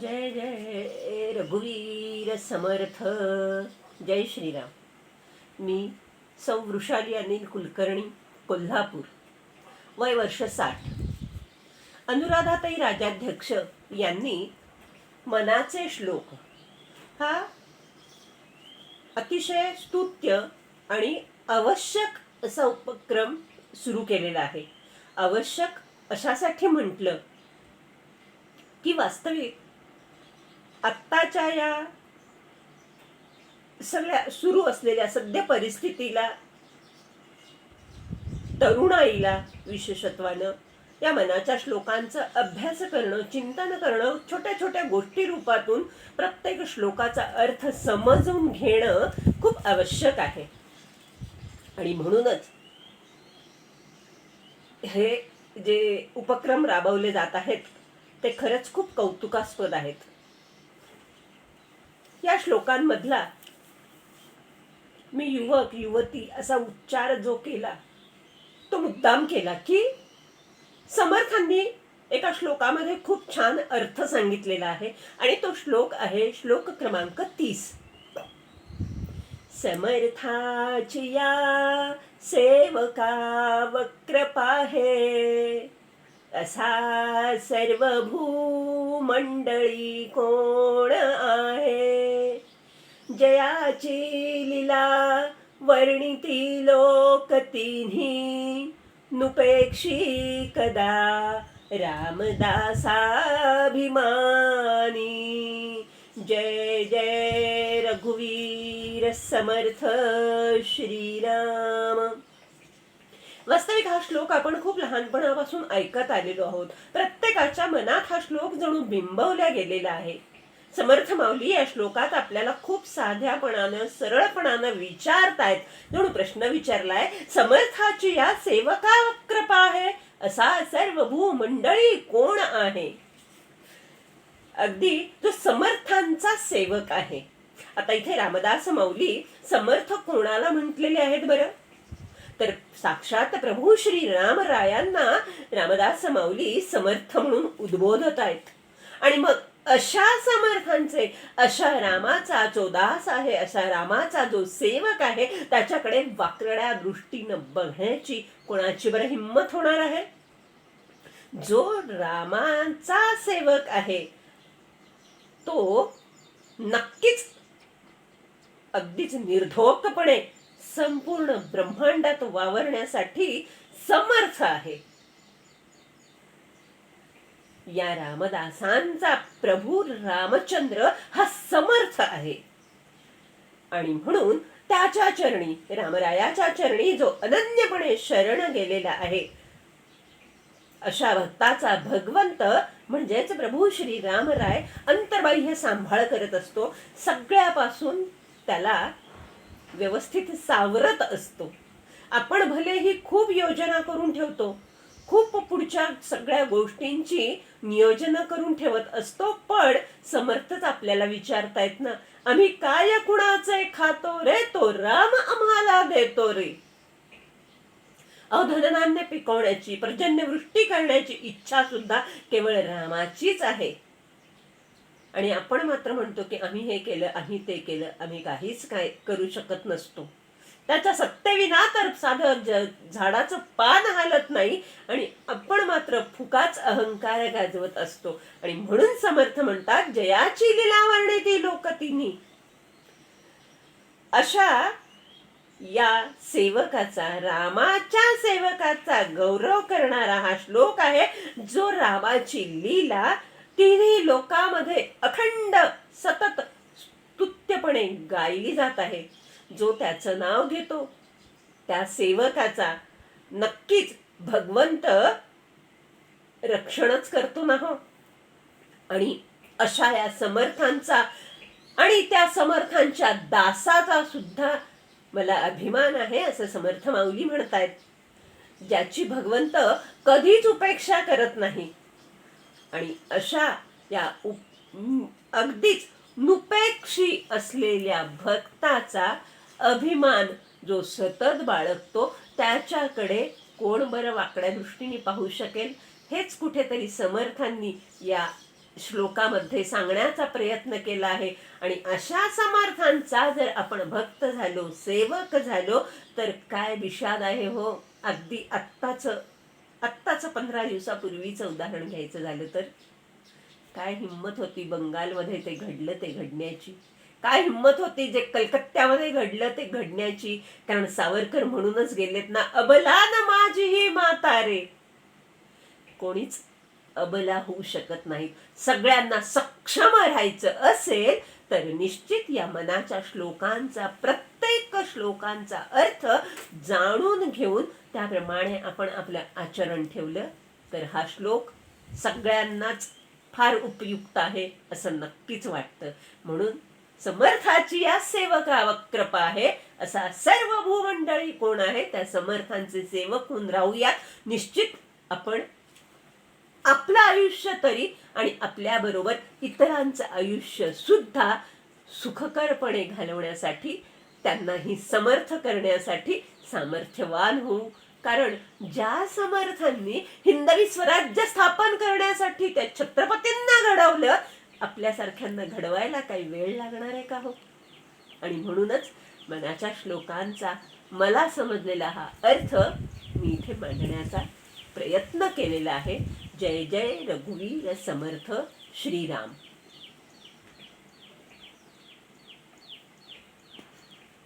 जय जय रघुवीर समर्थ. जय श्रीराम. मी सौ वृषाली अनिल कुलकर्णी कोल्हापूर. वय वर्ष साठ. अनुराधाताई राजाध्यक्ष यांनी मनाचे श्लोक. हा अतिशय स्तुत्य आणि आवश्यक असा उपक्रम सुरू केलेला आहे. आवश्यक अशासाठी म्हटलं की वास्तविक आत्ताच्या या सगळ्या सुरू असलेल्या सध्या परिस्थितीला तरुणाईला विशेषत्वानं या मनाच्या श्लोकांचं अभ्यास करणं चिंतन करणं छोट्या छोट्या गोष्टी रूपातून प्रत्येक श्लोकाचा अर्थ समजून घेणं खूप आवश्यक आहे. आणि म्हणूनच हे जे उपक्रम राबवले जात आहेत ते खरंच खूप कौतुकास्पद आहेत. या श्लोकांमधला मी युवक युवती असा उच्चार जो केला तो मुद्दाम केला की समर्थांनी एका श्लोकामध्ये खूप छान अर्थ सांगितलेला आहे आणि तो श्लोक आहे श्लोक क्रमांक तीस. समर्थाची या सेवका वक्रपाहे असा सर्वभू मंडळी कोण आहे? जयाची लीला वर्णिती लोक तिन्ही. नुपेक्षी कदा रामदासाभिमानी. जय जय रघुवीर समर्थ श्रीराम. वास्तविक हा श्लोक आपण खूप लहानपणापासून ऐकत आलेलो आहोत. प्रत्येकाच्या मनात हा श्लोक जणू बिंबवला गेलेला आहे. समर्थ माऊली या श्लोकात आपल्याला खूप साध्यापणानं सरळपणानं विचारतायत. जणू प्रश्न विचारलाय समर्थाची या सेवका कृपा आहे? असा सर्व भूमंडळी कोण आहे? अगदी जो समर्थांचा सेवक आहे. आता इथे रामदास माऊली समर्थ कोणाला म्हटलेले आहेत बरं? तर साक्षात प्रभू श्री रामरायांना रामदास माऊली समर्थ म्हणून उद्बोधत आहेत. आणि मग अशा समर्थांचे अशा रामाचा जो दास आहे अशा रामाचा जो सेवक आहे त्याच्याकडे वाकड्या दृष्टीनं बघण्याची कोणाची बरं हिंमत होणार आहे? जो रामाचा सेवक आहे तो नक्कीच अगदीच निर्धोकपणे संपूर्ण ब्रह्मांडात वावरण्यासाठी समर्थ आहे. या रामदासांचा प्रभू रामचंद्र हा समर्थ आहे. आणि म्हणून त्याच्या चरणी रामरायाच्या चरणी जो अनन्यपणे शरण गेलेला आहे अशा भक्ताचा भगवंत म्हणजेच प्रभू श्री रामराय अंतर्बाह्य सांभाळ करत असतो. सगळ्यापासून त्याला व्यवस्थित सावरत असतो. आपण भलेही खूप योजना करून ठेवतो खूप पुढच्या सगळ्या गोष्टींची नियोजन करून ठेवत असतो पण समर्थच आपल्याला विचारतायत ना. आम्ही काय कुणाचे खातो रे? तो राम आम्हाला देतो रे. अवधनान्य पिकवण्याची पर्जन्यवृष्टी करण्याची इच्छा सुद्धा केवळ रामाचीच आहे. आणि आपण मात्र म्हणतो की आम्ही हे केलं आम्ही ते केलं आम्ही काहीच काय करू शकत नसतो. त्याच्या सत्तेविना तर साधं झाडाचं पान हालत नाही आणि आपण मात्र फुकाच अहंकार गाजवत असतो. आणि म्हणून समर्थ म्हणतात जयाची लीला ती लोक तिन्ही. अशा या सेवकाचा रामाच्या सेवकाचा गौरव करणारा हा श्लोक आहे जो रामाची लीला तिन्ही लोकांमध्ये अखंड सतत स्तुत्यपणे गायली जात आहे. जो त्याचं नाव घेतो त्या सेवकाचा नक्कीच भगवंत रक्षणच करतो ना हो. आणि अशा या समर्थांचा आणि त्या समर्थांच्या दासाचा सुद्धा मला अभिमान आहे असं समर्थ माऊली म्हणतायत. ज्याची भगवंत कधीच उपेक्षा करत नाही. आणि अशा या उप- अगदीच नुपेक्षी असलेल्या भक्ताचा अभिमान जो सतत बाळगतो त्याच्याकडे कोण बरं वाकड्या दृष्टीने पाहू शकेल हेच कुठेतरी समर्थांनी या श्लोकामध्ये सांगण्याचा प्रयत्न केला आहे. आणि अशा समर्थांचा जर आपण भक्त झालो सेवक झालो तर काय विषाद आहे हो? अगदी आत्ताचं आत्ताचं पंधरा दिवसापूर्वीचं उदाहरण घ्यायचं झालं तर? काय हिंमत होती बंगालमध्ये ते घडलं ते घडण्याची? काय हिंमत होती जे कलकत्त्यामध्ये घडलं ते घडण्याची? कारण सावरकर म्हणूनच गेलेत ना अबला न माझी ही माता रे. कोणीच अबला होऊ शकत नाही. सगळ्यांना सक्षम राहायचं असेल तर निश्चित या मनाच्या श्लोकांचा प्रत्येक श्लोकांचा अर्थ जाणून घेऊन त्याप्रमाणे आपण आपलं आचरण ठेवलं तर हा श्लोक सगळ्यांनाच फार उपयुक्त आहे असं नक्कीच वाटतं. म्हणून समर्थाची या सेवका वक्रप आहे असा सर्व भूमंडळी कोण आहे त्या समर्थांचे सेवक होऊन राहूयात. निश्चित आपण आपलं आयुष्य तरी आणि आपल्या बरोबर इतरांचं आयुष्य सुद्धा सुखकरपणे घालवण्यासाठी त्यांनाही समर्थ करण्यासाठी सामर्थ्यवान होऊ. कारण ज्या समर्थांनी हिंदवी स्वराज्य स्थापन करण्यासाठी त्या छत्रपतींना घडवलं आपल्यासारख्यांना घडवायला काही वेळ लागणार आहे का हो? आणि म्हणूनच मनाच्या श्लोकांचा मला समजलेला हा अर्थ मी इथे मांडण्याचा प्रयत्न केलेला आहे. जय जय रघुवीर समर्थ श्रीराम.